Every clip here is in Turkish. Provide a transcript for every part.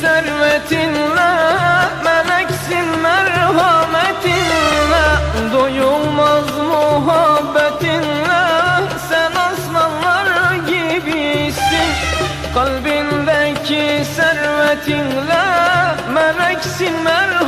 servetinle Meleksin merhametinle Doyulmaz muhabbetinle Sen aslanlar gibisin. Kalbindeki servetinle Meleksin merhametinle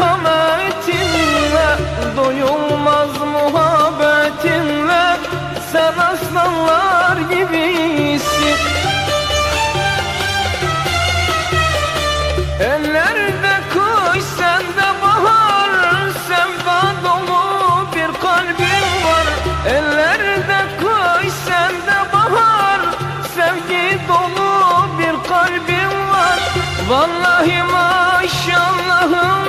Vallahi maşallahım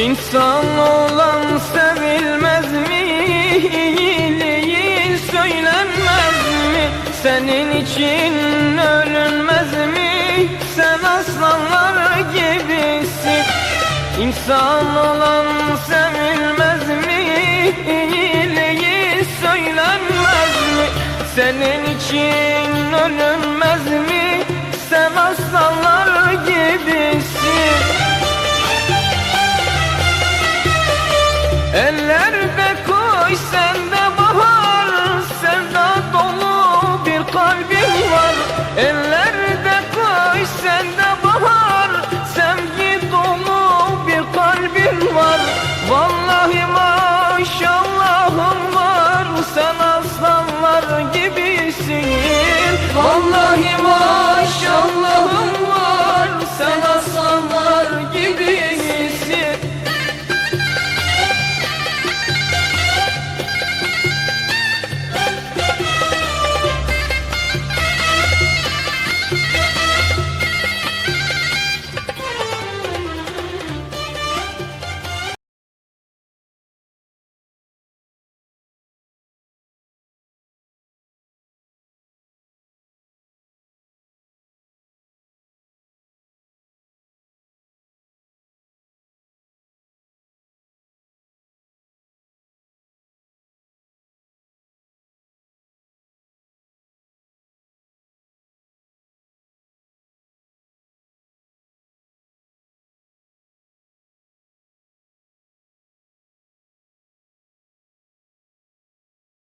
İnsan olan sevilmez mi? İyiliği söylenmez mi? Senin için ölünmez mi? Sen aslanlar gibisin İnsan olan sevilmez mi? İyiliği söylenmez mi? Senin için ölünmez mi? Sen aslanlar maşallahım var Sen aslanlar gibisin. Vallahi maşallah